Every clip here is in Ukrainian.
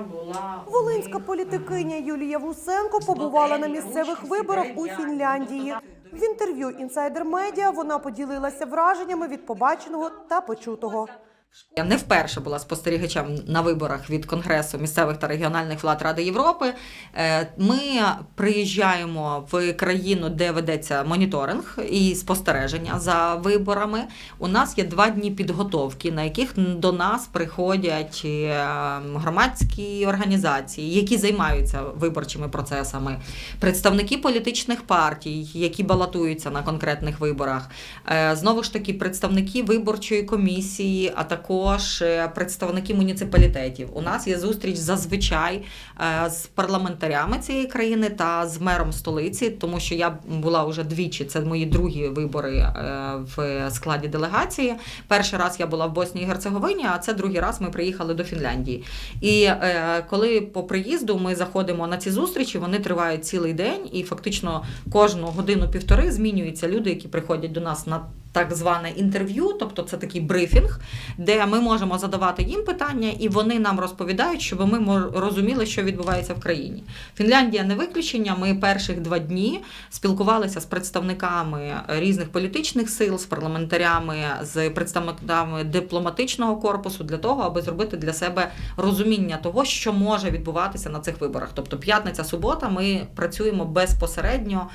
була Волинська політикиня Юлія Вусенко побувала на місцевих виборах у Фінляндії. В інтерв'ю інсайдер медіа вона поділилася враженнями від побаченого та почутого. Я не вперше була спостерігачем на виборах від Конгресу місцевих та регіональних влад Ради Європи. Е, Ми приїжджаємо в країну, де ведеться моніторинг і спостереження за виборами. У нас є два дні підготовки, на яких до нас приходять е, громадські організації, які займаються виборчими процесами, представники політичних партій, які балотуються на конкретних виборах. Е, Знову ж таки, представники виборчої комісії, а також е, представники муніципалітетів. У нас є зустріч зазвичай е, з парламентарями цієї країни та з мером столиці, тому що я була вже двічі. Це мої другі вибори е, в складі делегації. Перший раз я була в Боснії і Герцеговині, а це другий раз ми приїхали до Фінляндії. І коли по приїзду ми заходимо на ці зустрічі, вони тривають цілий день, і фактично кожну годину-півтори змінюються люди, які приходять до нас на так зване інтерв'ю, тобто це такий брифінг, де ми можемо задавати їм питання, і вони нам розповідають, щоб ми розуміли, що відбувається в країні. Фінляндія не виключення. Ми перших два дні спілкувалися з представниками різних політичних сил, з парламентарями, з представниками дипломатичного корпусу для того, аби зробити для себе розуміння того, що може відбуватися на цих виборах. Тобто п'ятниця, субота, ми працюємо безпосередньо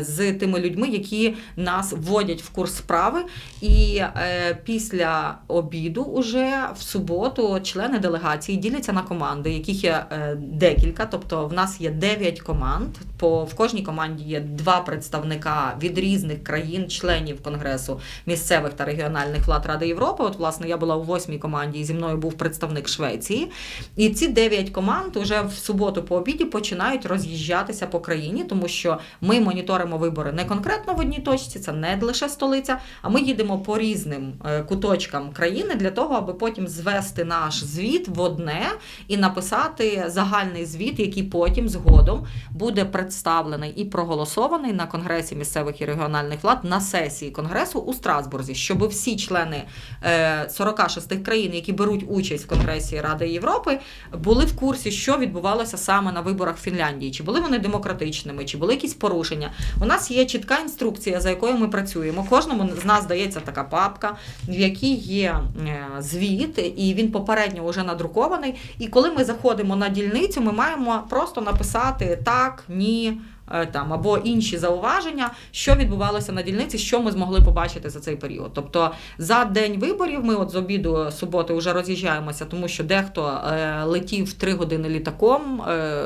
з тими людьми, які нас вводять в курс справи. І е, після обіду, уже в суботу, члени делегації діляться на команди, яких є е, декілька. Тобто, в нас є 9 команд. По в кожній команді є два представника від різних країн, членів конгресу місцевих та регіональних влад Ради Європи. От, власне, я була у восьмій команді, і зі мною був представник Швеції. І ці 9 команд уже в суботу по обіді починають роз'їжджатися по країні, тому що ми моніторимо вибори не конкретно в одній точці, це не лише столиця, а ми їдемо по різним е, куточкам країни для того, аби потім звести наш звіт в одне і написати загальний звіт, який потім згодом буде представлений і проголосований на конгресі місцевих і регіональних влад на сесії конгресу у Страсбурзі, щоб всі члени е, 46 країн, які беруть участь в Конгресі Ради Європи, були в курсі, що відбувалося саме на виборах в Фінляндії, чи були вони демократичними, чи були якісь порушення. У нас є чітка інструкція, за якою ми працюємо. Кожному з нас дається така папка, в якій є е, звіт, і він попередньо вже надрукований. І коли ми заходимо на дільницю, ми маємо просто написати так, ні. Е, Там або інші зауваження, що відбувалося на дільниці, що ми змогли побачити за цей період. Тобто за день виборів ми от з обіду суботи вже роз'їжджаємося, тому що дехто е, летів три години літаком, е,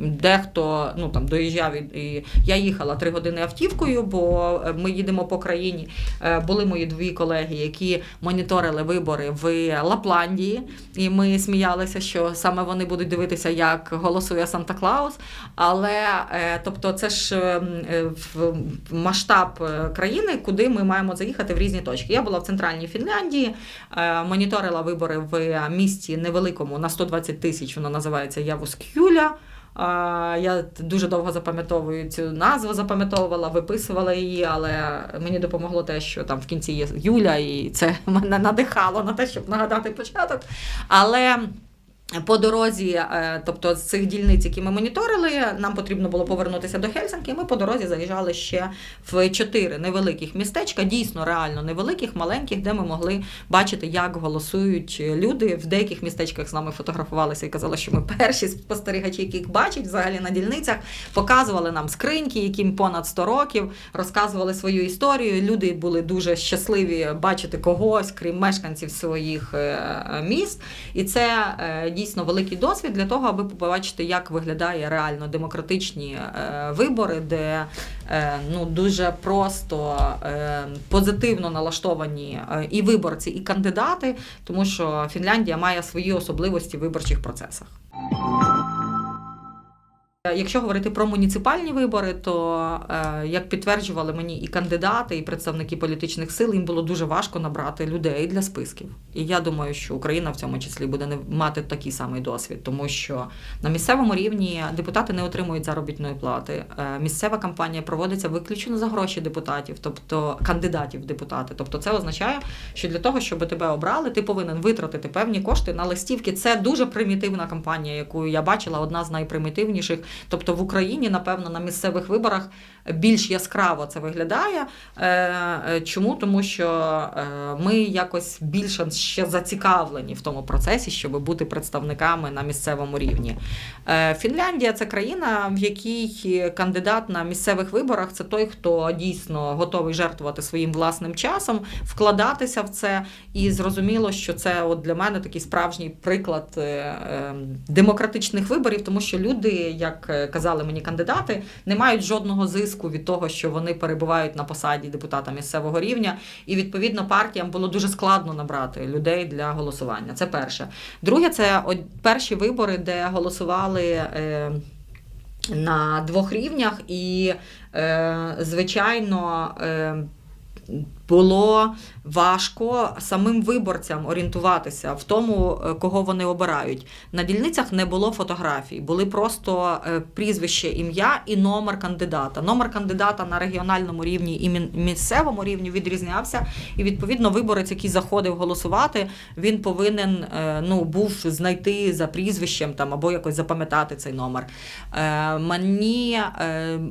дехто ну там доїжджав і, я їхала три години автівкою, бо е, ми їдемо по країні. Е, були мої дві колеги, які моніторили вибори в Лапландії, і ми сміялися, що саме вони будуть дивитися, як голосує Санта Клаус. Але е, тобто, це ж е, е, масштаб е, країни, куди ми маємо заїхати в різні точки. Я була в центральній Фінляндії, моніторила вибори в місті невеликому на 120 тисяч. Воно називається Явускюля. Я дуже довго запам'ятовую цю назву, запам'ятовувала, виписувала її, але мені допомогло те, що там в кінці є Юля, і це мене надихало на те, щоб нагадати початок. Але по дорозі, е, тобто з цих дільниць, які ми моніторили, нам потрібно було повернутися до Хельсинки. Ми по дорозі заїжджали ще в чотири невеликих містечка, дійсно реально невеликих, маленьких, де ми могли бачити, як голосують люди. В деяких містечках з нами фотографувалися і казали, що ми перші спостерігачі, яких бачать взагалі на дільницях, показували нам скриньки, яким понад 100 років, розказували свою історію. Люди були дуже щасливі бачити когось, крім мешканців своїх е, міст. І це е, дійсно великий досвід для того, аби побачити, як виглядає реально демократичні е, вибори, де е, ну дуже просто е, позитивно налаштовані і виборці, і кандидати, тому що Фінляндія має свої особливості в виборчих процесах. Е, Якщо говорити про муніципальні вибори, то е, як підтверджували мені і кандидати, і представники політичних сил, їм було дуже важко набрати людей для списків. І я думаю, що Україна в цьому числі буде не мати такий самий досвід, тому що на місцевому рівні депутати не отримують заробітної плати. Е, Місцева кампанія проводиться виключно за гроші депутатів, тобто кандидатів в депутати. Тобто, це означає, що для того, щоб тебе обрали, ти повинен витратити певні кошти на листівки. Це дуже примітивна кампанія, яку я бачила, одна з найпримітивніших. Тобто в Україні, напевно, на місцевих виборах більш яскраво це виглядає. Е, е, Чому? Тому що е, ми якось більше ще зацікавлені в тому процесі, щоб бути представниками на місцевому рівні. Фінляндія це країна, в якій кандидат на місцевих виборах це той, хто дійсно готовий жертвувати своїм власним часом, вкладатися в це. І зрозуміло, що це от для мене такий справжній приклад демократичних виборів, тому що люди, як е, казали мені кандидати, не мають жодного зиску від того, що вони перебувають на посаді депутата місцевого рівня. І відповідно партіям було дуже складно набрати людей для голосування. Це перше. Друге, це перші вибори, де голосували. Е, на двох рівнях, і, е, звичайно, е, було важко самим виборцям орієнтуватися в тому, е, кого вони обирають. На дільницях не було фотографій, були просто е, прізвище, ім'я і номер кандидата. Номер кандидата на регіональному рівні і місцевому рівні відрізнявся. І відповідно виборець, який заходив голосувати, він повинен е, ну, був знайти за прізвищем там або якось запам'ятати цей номер. Мені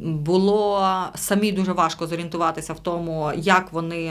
було самі дуже важко зорієнтуватися в тому, як вони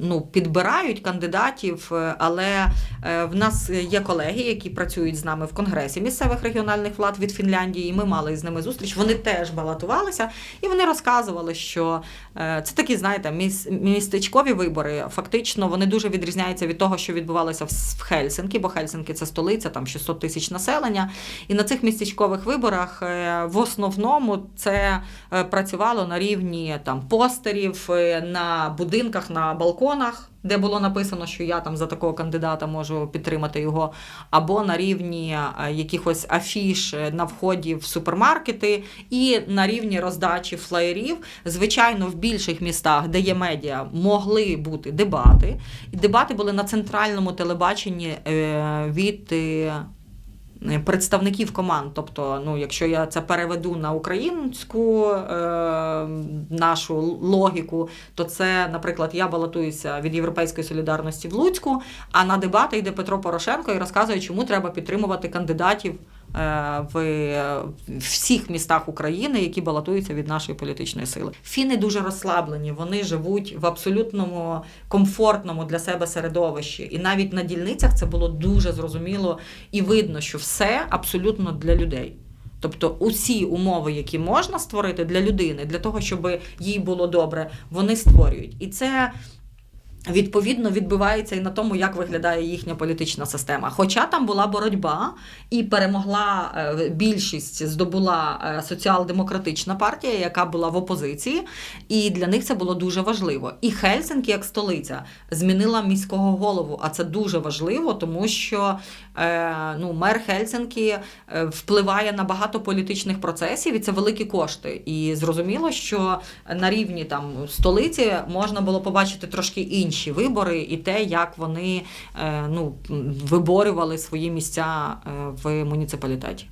ну, підбирають кандидатів, е, але е, в нас є колеги, які працюють з нами в конгресі місцевих регіональних влад від Фінляндії. і Ми мали з ними зустріч. Вони теж балотувалися, і вони розказували, що е, це такі, знаєте, містечкові вибори. Фактично вони дуже відрізняються від того, що відбувалося в Хельсинкі, бо Хельсинки це столиця, там 600 тисяч населення. І на цих містечкових виборах в основному це працювало на рівні там постерів, на будинках, на балконах. Де було написано, що я там за такого кандидата можу підтримати його, або на рівні е, якихось афіш е, на вході в супермаркети, і на рівні роздачі флаєрів. Звичайно, в більших містах, де є медіа, могли бути дебати. І дебати були на центральному телебаченні е, від. Представників команд, тобто, ну, якщо я це переведу на українську е, нашу логіку, то це, наприклад, я балотуюся від Європейської солідарності в Луцьку, а на дебати йде Петро Порошенко і розказує, чому треба підтримувати кандидатів в е, всіх містах України, які балотуються від нашої політичної сили. Фіни дуже розслаблені, вони живуть в абсолютному комфортному для себе середовищі. І навіть на дільницях це було дуже зрозуміло і видно, що все абсолютно для людей. Тобто усі умови, які можна створити для людини, для того, щоб їй було добре, вони створюють. І це відповідно відбивається і на тому, як виглядає їхня політична система. Хоча там була боротьба і перемогла е, більшість, здобула е, соціал-демократична партія, яка була в опозиції, і для них це було дуже важливо. І Хельсинкі, як столиця, змінила міського голову. А це дуже важливо, тому що е, ну, мер Хельсинкі е, впливає на багато політичних процесів, і це великі кошти. І зрозуміло, що на рівні там столиці можна було побачити трошки інші вибори, і те, як вони е, ну, виборювали свої місця е, в муніципалітеті.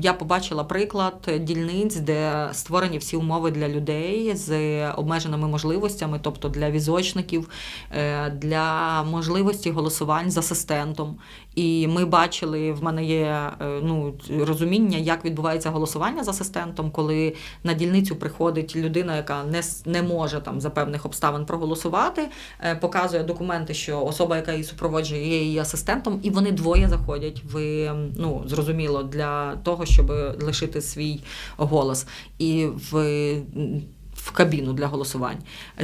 Я побачила приклад дільниць, де створені всі умови для людей з обмеженими можливостями, тобто для візочників, е, для можливості голосувань з асистентом. І ми бачили, в мене є е, ну, розуміння, як відбувається голосування з асистентом, коли на дільницю приходить людина, яка не, не може там за певних обставин проголосувати, е, показує документи, що особа, яка її супроводжує, є її асистентом, і вони двоє заходять в ну зрозуміло для того, щоб лишити свій голос. І в кабіну для голосувань.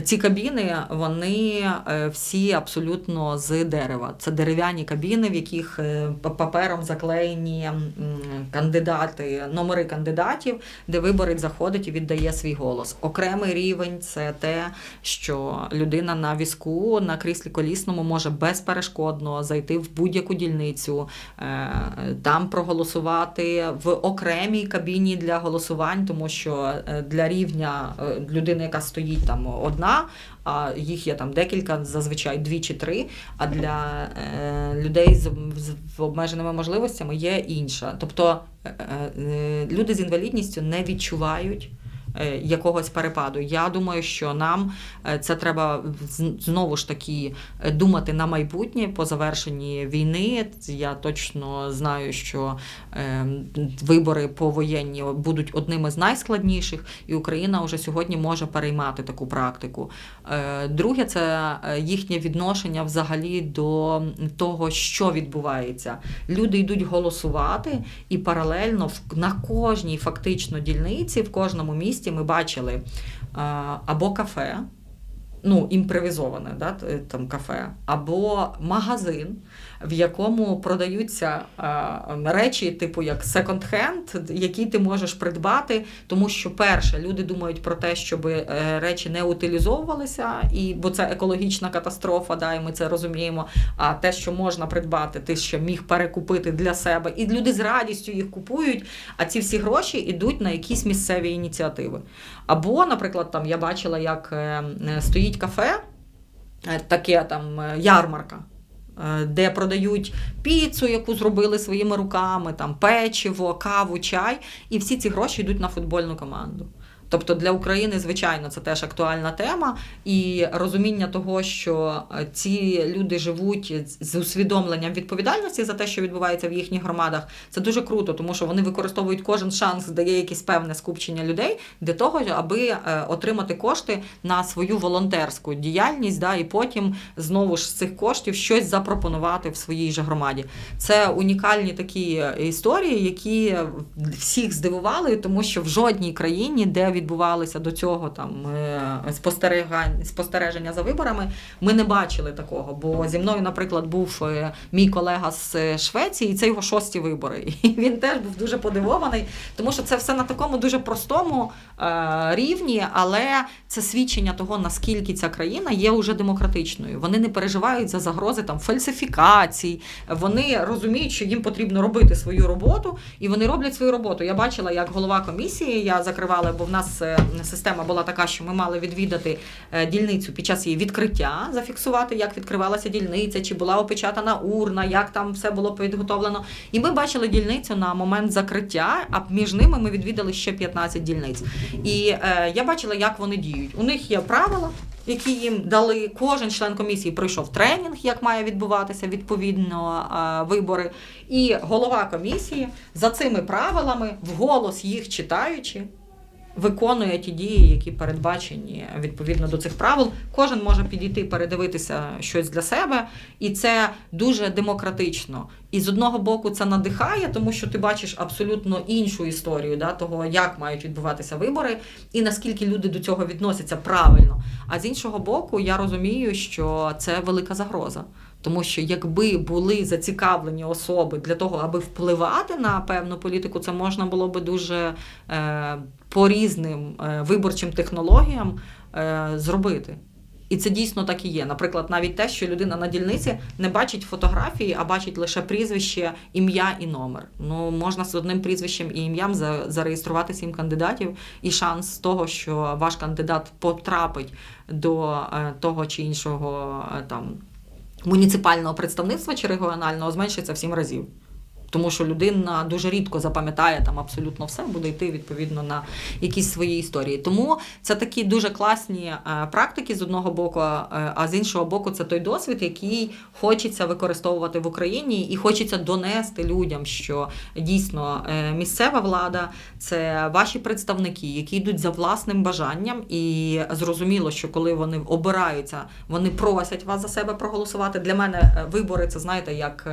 Ці кабіни вони е, всі абсолютно з дерева. Це дерев'яні кабіни, в яких е, папером заклеєні кандидати, номери кандидатів, де виборець заходить і віддає свій голос. Окремий рівень це те, що людина на візку на кріслі колісному може безперешкодно зайти в будь-яку дільницю, е, там проголосувати в окремій кабіні для голосувань, тому що для рівня е, людини, яка стоїть там одна, а їх є там декілька, зазвичай дві чи три. А для е, людей з, з обмеженими можливостями є інша. Тобто е, е, люди з інвалідністю не відчувають. Е, Якогось перепаду. Я думаю, що нам е, це треба знову ж таки е, думати на майбутнє по завершенні війни. Я точно знаю, що вибори повоєнні будуть одними з найскладніших, і Україна вже сьогодні може переймати таку практику. Друге, це їхнє відношення взагалі до того, що відбувається. Люди йдуть голосувати, і паралельно на кожній фактично дільниці, в кожному місті ми бачили або кафе. Ну, імпровізоване, да, там кафе, або магазин, в якому продаються речі, типу як секонд-хенд, які ти можеш придбати, тому що перше люди думають про те, щоб е, речі не утилізовувалися, і бо це екологічна катастрофа, да, і ми це розуміємо. А те, що можна придбати, ти ще міг перекупити для себе, і люди з радістю їх купують. А ці всі гроші йдуть на якісь місцеві ініціативи. Або, наприклад, там я бачила, як е, стоїть кафе, е, таке там ярмарка. Е, Де продають піцу, яку зробили своїми руками, там печиво, каву, чай, і всі ці гроші йдуть на футбольну команду. Тобто для України, звичайно, це теж актуальна тема, і розуміння того, що е, ці люди живуть з усвідомленням відповідальності за те, що відбувається в їхніх громадах, це дуже круто, тому що вони використовують кожен шанс, де є якесь певне скупчення людей для того, аби е, отримати кошти на свою волонтерську діяльність, да, і потім знову ж з цих коштів щось запропонувати в своїй же громаді. Це унікальні такі е, історії, які всіх здивували, тому що в жодній країні, де відбувалися до цього там е, спостереження за виборами, ми не бачили такого. Бо зі мною, наприклад, був е, мій колега з е, Швеції, і це його шості вибори. І він теж був дуже подивований, тому що це все на такому дуже простому рівні, але це свідчення того, наскільки ця країна є уже демократичною. Вони не переживають за загрози там фальсифікацій. Вони розуміють, що їм потрібно робити свою роботу, і вони роблять свою роботу. Я бачила, як голова комісії я закривала, бо в нас е, система була така, що ми мали відвідати е, дільницю під час її відкриття, зафіксувати, як відкривалася дільниця, чи була опечатана урна, як там все було підготовлено. І ми бачили дільницю на момент закриття, а між ними ми відвідали ще 15 дільниць. І е, я бачила, як вони діють. У них є правила. Які їм дали кожен член комісії пройшов тренінг, як має відбуватися відповідно е, вибори, і голова комісії за цими правилами, вголос їх читаючи, виконує ті дії, які передбачені відповідно до цих правил. Кожен може підійти, передивитися щось для себе, і це дуже демократично. І з одного боку це надихає, тому що ти бачиш абсолютно іншу історію да, того, як мають відбуватися вибори, і наскільки люди до цього відносяться правильно. А з іншого боку, я розумію, що це велика загроза. Тому що якби були зацікавлені особи для того, аби впливати на певну політику, це можна було би дуже е, по різним е, виборчим технологіям е, зробити. І це дійсно так і є. Наприклад, навіть те, що людина на дільниці не бачить фотографії, а бачить лише прізвище, ім'я і номер. Ну можна з одним прізвищем і ім'ям за- зареєструвати сім кандидатів, і шанс того, що ваш кандидат потрапить до того чи іншого там муніципального представництва чи регіонального зменшиться в сім разів. Тому що людина дуже рідко запам'ятає там абсолютно все, буде йти відповідно на якісь свої історії. Тому це такі дуже класні е, практики з одного боку, е, а з іншого боку, це той досвід, який хочеться використовувати в Україні, і хочеться донести людям, що дійсно е, місцева влада це ваші представники, які йдуть за власним бажанням, і зрозуміло, що коли вони обираються, вони просять вас за себе проголосувати. Для мене вибори це знаєте, як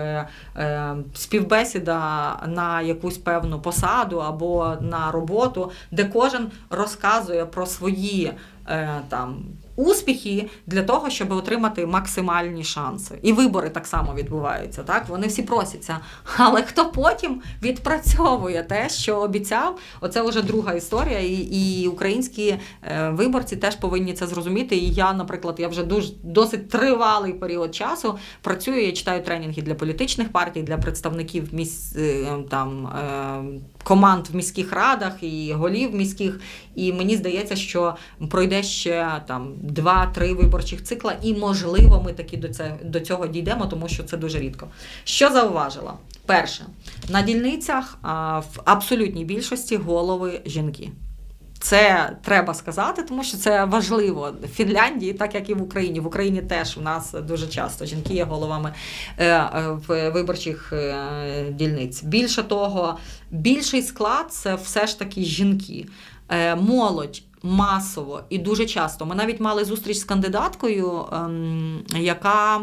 співбесіда співбесіда на якусь певну посаду або на роботу, де кожен розказує про свої е, там. Успіхи для того, щоб отримати максимальні шанси. І вибори так само відбуваються. Так вони всі просяться. Але хто потім відпрацьовує те, що обіцяв, оце вже друга історія. І, і українські е, виборці теж повинні це зрозуміти. І я, наприклад, я вже дуже досить тривалий період часу працюю. Я читаю тренінги для політичних партій, для представників міс, е, там е, команд в міських радах і голів міських. І мені здається, що пройде ще там два-три виборчих цикла, і можливо, ми таки до це до цього дійдемо, тому що це дуже рідко. Що зауважила? Перше, на дільницях в абсолютній більшості голови жінки. Це треба сказати, тому що це важливо в Фінляндії, так як і в Україні. В Україні теж у нас дуже часто жінки є головами е, е, в виборчих е, дільниць. Більше того, більший склад це все ж таки жінки. Молодь масово і дуже часто. Ми навіть мали зустріч з кандидаткою, ем, яка.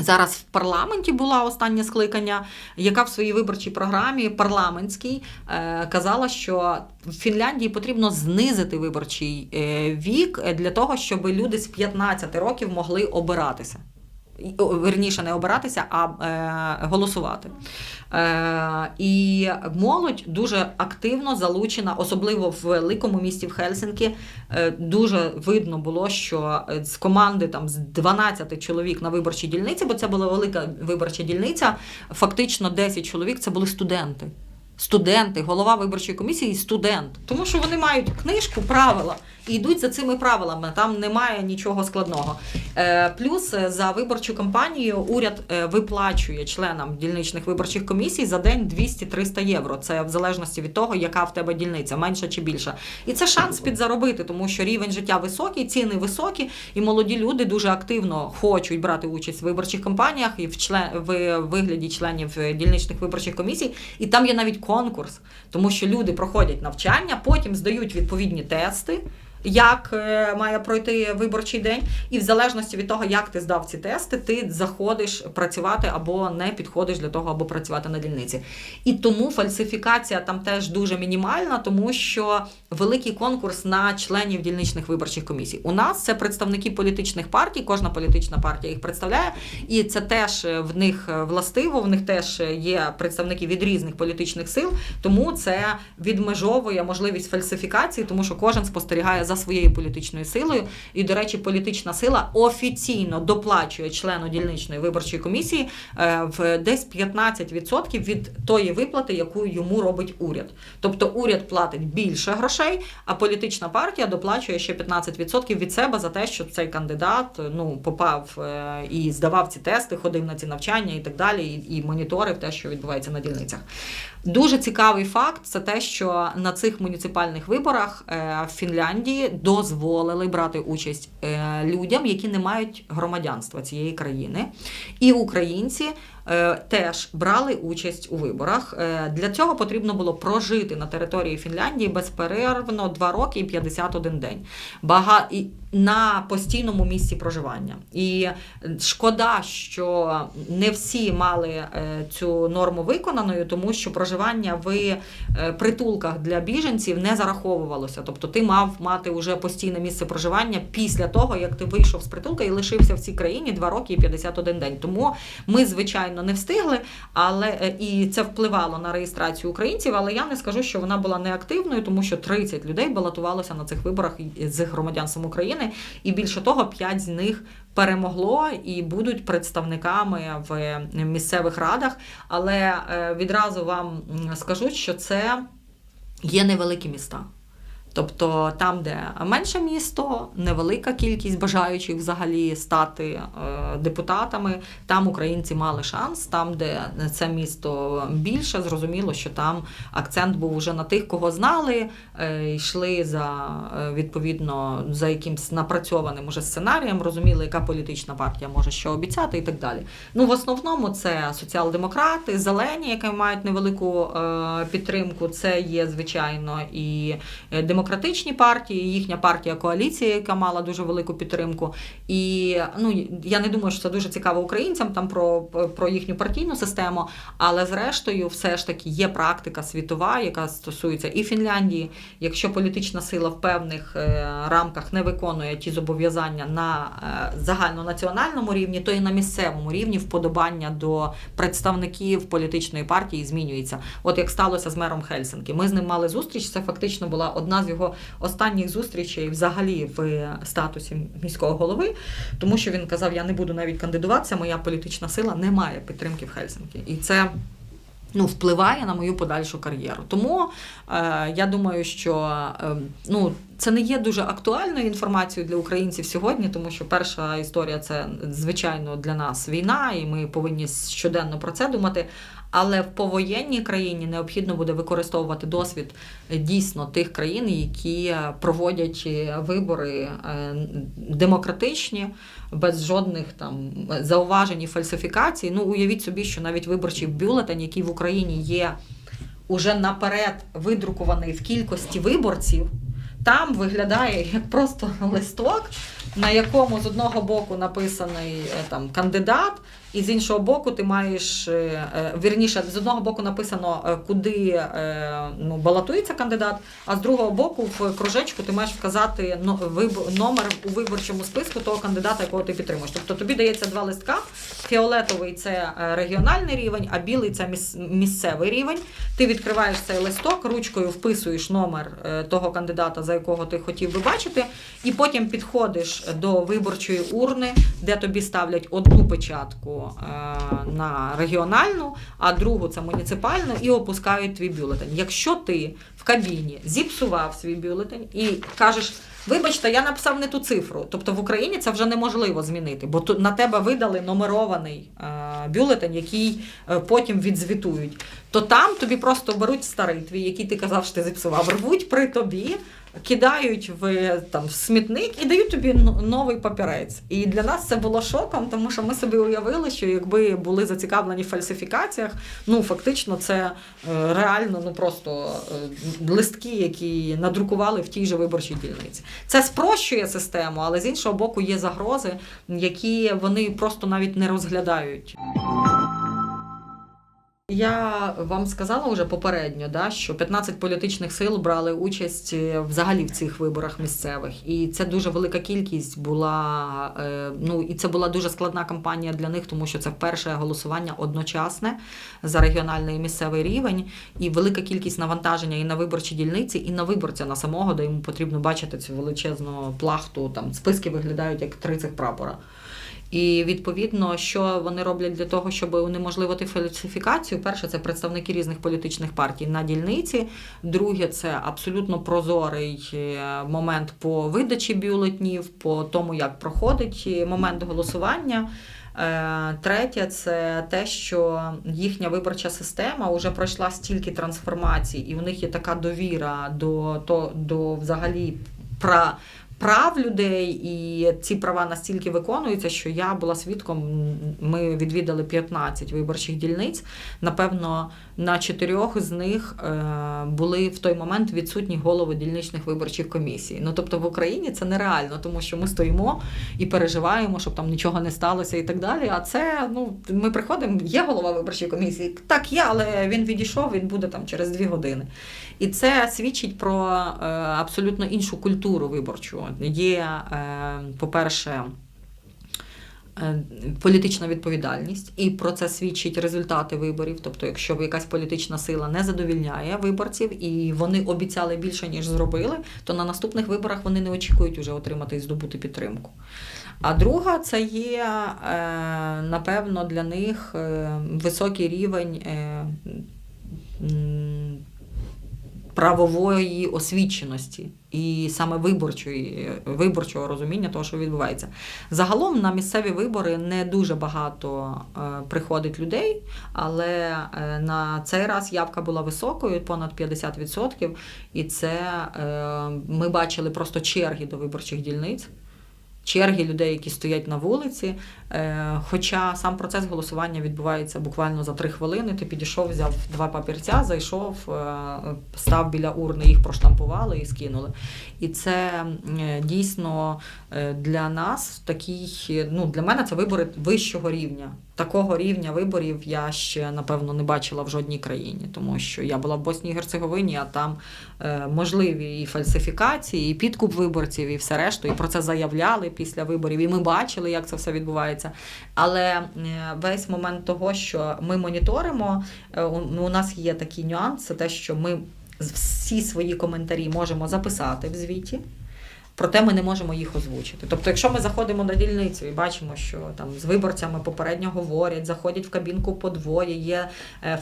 Зараз в парламенті була останнє скликання, яка в своїй виборчій програмі парламентській е, казала, що в Фінляндії потрібно знизити виборчий е, вік для того, щоб люди з 15 років могли обиратися. Верніше, не обиратися, а е, голосувати. Е, і молодь дуже активно залучена, особливо в великому місті в Хельсинкі. Е, дуже видно було, що з команди там з 12 чоловік на виборчій дільниці, бо це була велика виборча дільниця. Фактично 10 чоловік це були студенти. Студенти, голова виборчої комісії студент. Тому що вони мають книжку, правила йдуть за цими правилами. Там немає нічого складного. Е, плюс е, за виборчу кампанію уряд е, виплачує членам дільничних виборчих комісій за день 200-300 євро. Це в залежності від того, яка в тебе дільниця, менша чи більша. І це шанс підзаробити, тому що рівень життя високий, ціни високі, і молоді люди дуже активно хочуть брати участь в виборчих кампаніях і в член в вигляді членів дільничних виборчих комісій. І там є навіть конкурс, тому що люди проходять навчання, потім здають відповідні тести. Як е, має пройти виборчий день, і в залежності від того, як ти здав ці тести, ти заходиш працювати або не підходиш для того, аби працювати на дільниці. І тому фальсифікація там теж дуже мінімальна, тому що великий конкурс на членів дільничних виборчих комісій. У нас це представники політичних партій, кожна політична партія їх представляє, і це теж е, в них е, властиво, в них теж є представники від різних політичних сил, тому це відмежовує можливість фальсифікації, тому що кожен спостерігає за своєю політичною силою. І, до речі, політична сила офіційно доплачує члену дільничної виборчої комісії е, в десь 15% від тої виплати, яку йому робить уряд. Тобто уряд платить більше грошей, а політична партія доплачує ще 15% від себе за те, що цей кандидат ну попав е, і здавав ці тести, ходив на ці навчання і так далі, і, і моніторив те, що відбувається на дільницях. Дуже цікавий факт це те, що на цих муніципальних виборах е, в Фінляндії дозволили брати участь е, людям, які не мають громадянства цієї країни, і українці. Е, Теж брали участь у виборах. Е, Для цього потрібно було прожити на території Фінляндії безперервно 2 роки і 51 день. Бага... на постійному місці проживання. І шкода, що не всі мали е, цю норму виконаною, тому що проживання в притулках для біженців не зараховувалося. Тобто ти мав мати вже постійне місце проживання після того, як ти вийшов з притулка і лишився в цій країні 2 роки і 51 день. Тому ми, звичайно, не встигли, але е, і це впливало на реєстрацію українців. Але я не скажу, що вона була неактивною, тому що 30 людей балотувалося на цих виборах з громадянством України, і більше того, 5 з них перемогло і будуть представниками в місцевих радах. Але е, відразу вам скажу, що це є невеликі міста. Тобто там, де менше місто, невелика кількість бажаючих взагалі стати е, депутатами, там українці мали шанс. Там, де це місто більше, зрозуміло, що там акцент був уже на тих, кого знали, е, йшли за е, відповідно за якимсь напрацьованим уже сценарієм, розуміли, яка політична партія може що обіцяти, і так далі. Ну в основному це соціал-демократи, зелені, які мають невелику підтримку. Це є звичайно і е, демократичні партії, їхня партія коаліція, яка мала дуже велику підтримку. І ну я не думаю, що це дуже цікаво українцям там про, про їхню партійну систему. Але зрештою, все ж таки є практика світова, яка стосується і Фінляндії. Якщо політична сила в певних е, рамках не виконує ті зобов'язання на е, загальнонаціональному рівні, то і на місцевому рівні вподобання до представників політичної партії змінюється. От як сталося з мером Хельсинки. Ми з ним мали зустріч. Це фактично була одна з його останніх зустрічей взагалі в статусі міського голови, тому що він казав: Я не буду навіть кандидуватися, моя політична сила не має підтримки в Хельсинкі. І це. Ну, впливає на мою подальшу кар'єру. Тому е, я думаю, що е, ну, це не є дуже актуальною інформацією для українців сьогодні, тому що перша історія це звичайно для нас війна, і ми повинні щоденно про це думати. Але в повоєнній країні необхідно буде використовувати досвід е, дійсно тих країн, які е, проводять е, вибори демократичні, без жодних там зауважень і фальсифікацій. Ну уявіть собі, що навіть виборчий бюлетень, який в Україні є уже наперед видрукований в кількості виборців, там виглядає як просто листок, на якому з одного боку написаний там кандидат, і з іншого боку ти маєш е, е, вірніше, з одного боку написано, е, куди ну, балотується кандидат, а з другого боку в кружечку ти маєш вказати номер у виборчому списку того кандидата, якого ти підтримуєш. Тобто тобі дається два листка. Фіолетовий це регіональний рівень, а білий це місцевий рівень. Ти відкриваєш цей листок, ручкою вписуєш номер того кандидата, за якого ти хотів би бачити, і потім підходиш до виборчої урни, де тобі ставлять одну печатку е, на регіональну, а другу це муніципальну, і опускають твій бюлетень. Якщо ти в кабіні зіпсував свій бюлетень і кажеш. Вибачте, я написав не ту цифру. Тобто в Україні це вже неможливо змінити, бо на тебе видали номерований е, бюлетень, який е, потім відзвітують. То там тобі просто беруть старий твій, який ти казав, що ти зіпсував, рвуть при тобі, кидають в там в смітник і дають тобі новий папірець. І для нас це було шоком, тому що ми собі уявили, що якби були зацікавлені в фальсифікаціях, ну фактично це е, реально ну просто е, листки, які надрукували в тій же виборчій дільниці. Це спрощує систему, але з іншого боку є загрози, які вони просто навіть не розглядають. Я вам сказала вже попередньо, да, що 15 політичних сил брали участь е, взагалі в цих виборах місцевих, і це дуже велика кількість була. е, Ну і це була дуже складна кампанія для них, тому що це вперше голосування одночасне за регіональний і місцевий рівень, і велика кількість навантаження і на виборчі дільниці, і на виборця на самого, де йому потрібно бачити цю величезну плахту. Там списки виглядають як три цих прапора. І відповідно, що вони роблять для того, щоб унеможливити фальсифікацію. Перше, це представники різних політичних партій на дільниці. Друге, це абсолютно прозорий е, момент по видачі бюлетнів, по тому, як проходить е, момент голосування. Е, Третє, це те, що їхня виборча система вже пройшла стільки трансформацій, і у них є така довіра до, до, до взагалі пра, прав людей, і ці права настільки виконуються, що я була свідком. Ми відвідали 15 виборчих дільниць. Напевно, на чотирьох з них е, були в той момент відсутні голови дільничних виборчих комісій. Ну тобто в Україні це нереально, тому що ми стоїмо і переживаємо, щоб там нічого не сталося і так далі. А це ну ми приходимо, є голова виборчої комісії. Так, є, але він відійшов, він буде там через дві години. І це свідчить про е, абсолютно іншу культуру виборчу. Є, е, по-перше, е, політична відповідальність, і про це свідчать результати виборів. Тобто, якщо якась політична сила не задовільняє виборців і вони обіцяли більше, ніж зробили, то на наступних виборах вони не очікують вже отримати і здобути підтримку. А друга це є, напевно, для них високий рівень. Правової освіченості і саме виборчої, виборчого розуміння того, що відбувається. Загалом на місцеві вибори не дуже багато е, приходить людей, але е, на цей раз явка була високою, понад 50%. І це е, ми бачили просто черги до виборчих дільниць. Черги людей, які стоять на вулиці. Е, Хоча сам процес голосування відбувається буквально за три хвилини. Ти підійшов, взяв два папірця, зайшов, е, став біля урни, їх проштампували і скинули. І це е, дійсно для нас такий, е, ну для мене це вибори вищого рівня. Такого рівня виборів я ще напевно не бачила в жодній країні, тому що я була в Босній і Герцеговині, а там е, можливі і фальсифікації, і підкуп виборців, і все решту. І про це заявляли після виборів. І ми бачили, як це все відбувається. Але е, весь момент того, що ми моніторимо, е, у, ну, у нас є такий нюанс, те, що ми всі свої коментарі можемо записати в звіті. Проте ми не можемо їх озвучити. Тобто, якщо ми заходимо на дільницю і бачимо, що там з виборцями попередньо говорять, заходять в кабінку по двоє, є е,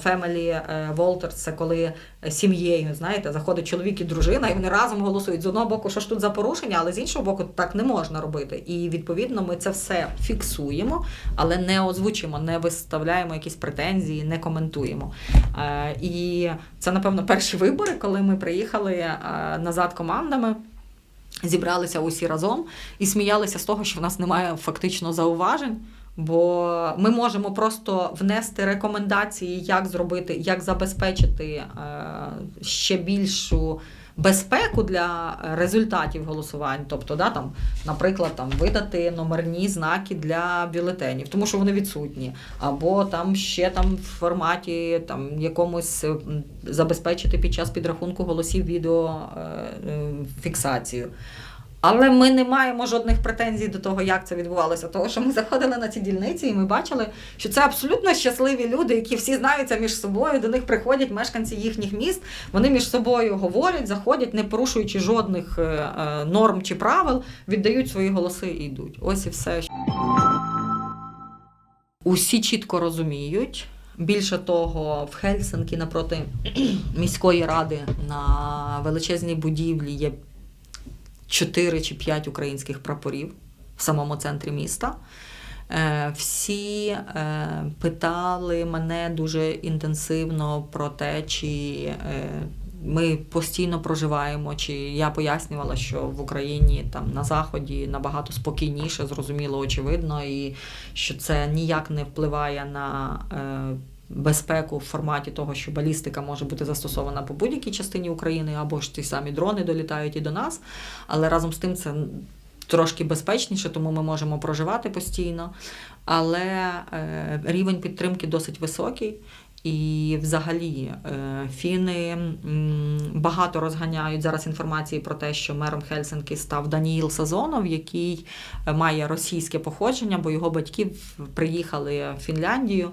Walters, це коли е, сім'єю, знаєте, заходить чоловік і дружина, і вони разом голосують. З одного боку, що ж тут за порушення, але з іншого боку, так не можна робити. І відповідно ми це все фіксуємо, але не озвучимо, не виставляємо якісь претензії, не коментуємо. Е, І це, напевно, перші вибори, коли ми приїхали е, назад командами. Зібралися усі разом і сміялися з того, що в нас немає фактично зауважень. Бо ми можемо просто внести рекомендації, як зробити, як забезпечити е, ще більшу безпеку для результатів голосувань. Тобто, да, там, наприклад, там, видати номерні знаки для бюлетенів, тому що вони відсутні, або там ще там в форматі там, якомусь забезпечити під час підрахунку голосів відеофіксацію. е, е. Але ми не маємо жодних претензій до того, як це відбувалося. Тому що ми заходили на ці дільниці і ми бачили, що це абсолютно щасливі люди, які всі знаються між собою. До них приходять мешканці їхніх міст. Вони між собою говорять, заходять, не порушуючи жодних е, е, норм чи правил, віддають свої голоси і йдуть. Ось і все. Усі чітко розуміють. Більше того, в Хельсинкі напроти міської ради на величезній будівлі є 4 чи 5 українських прапорів в самому центрі міста. Е, Всі е, питали мене дуже інтенсивно про те, чи е, ми постійно проживаємо, чи я пояснювала, що в Україні там на заході набагато спокійніше, зрозуміло, очевидно, і що це ніяк не впливає на. Безпеку в форматі того, що балістика може бути застосована по будь-якій частині України, або ж ті самі дрони долітають і до нас. Але разом з тим це трошки безпечніше, тому ми можемо проживати постійно. Але е, рівень підтримки досить високий. І взагалі е, фіни багато розганяють зараз інформації про те, що мером Хельсинки став Даніїл Сазонов, який е, має російське походження, бо його батьки приїхали в Фінляндію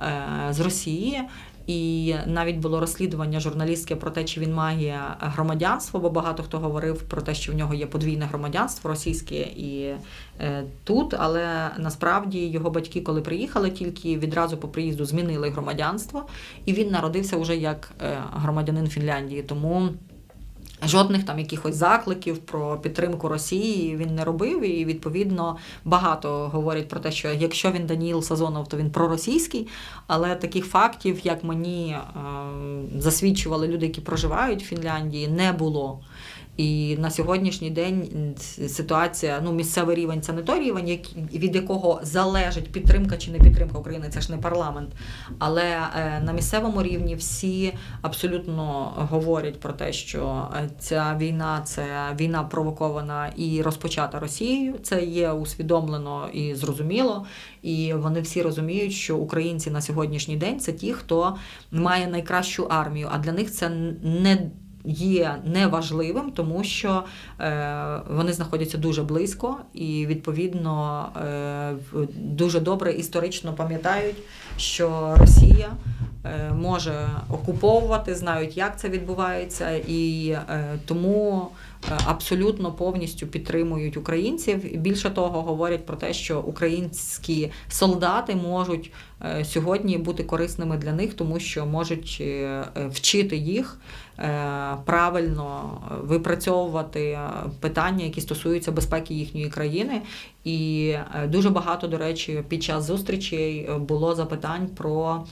е, з Росії. І навіть було розслідування журналістське про те, чи він має громадянство, бо багато хто говорив про те, що в нього є подвійне громадянство російське і е, тут. Але насправді його батьки, коли приїхали, тільки відразу по приїзду змінили громадянство, і він народився вже як е, громадянин Фінляндії. Тому Жодних там якихось закликів про підтримку Росії він не робив, і відповідно багато говорять про те, що якщо він Даніїл Сазонов, то він проросійський. Але таких фактів, як мені е, засвідчували люди, які проживають в Фінляндії, не було. І на сьогоднішній день ситуація, ну місцевий рівень це не той рівень, від якого залежить підтримка чи не підтримка України, це ж не парламент. Але е, на місцевому рівні всі абсолютно говорять про те, що е, ця війна це війна провокована і розпочата Росією. Це є усвідомлено і зрозуміло. І вони всі розуміють, що українці на сьогоднішній день це ті, хто має найкращу армію, а для них це не є неважливим, тому що е, вони знаходяться дуже близько і відповідно е, дуже добре історично пам'ятають, що Росія е, може окуповувати, знають, як це відбувається, і тому абсолютно повністю підтримують українців. І більше того, говорять про те, що українські солдати можуть сьогодні бути корисними для них, тому що можуть вчити їх правильно випрацьовувати е, питання, які стосуються безпеки їхньої країни. І е, дуже багато, до речі, під час зустрічей е, було запитань про.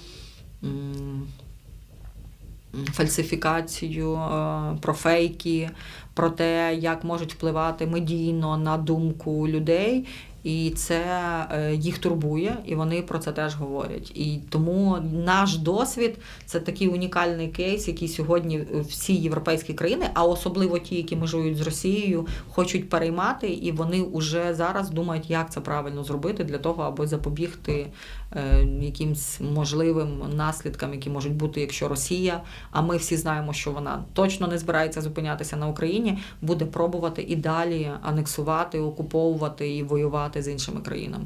фальсифікацію, е, про фейки, про те, як можуть впливати медійно на думку людей. І це е, їх турбує, і вони про це теж говорять. І тому наш досвід це такий унікальний кейс, який сьогодні всі європейські країни, а особливо ті, які межують з Росією, хочуть переймати, і вони вже зараз думають, як це правильно зробити для того, аби запобігти якимсь можливим наслідкам, які можуть бути, якщо Росія, а ми всі знаємо, що вона точно не збирається зупинятися на Україні, буде пробувати і далі анексувати, окуповувати і воювати з іншими країнами.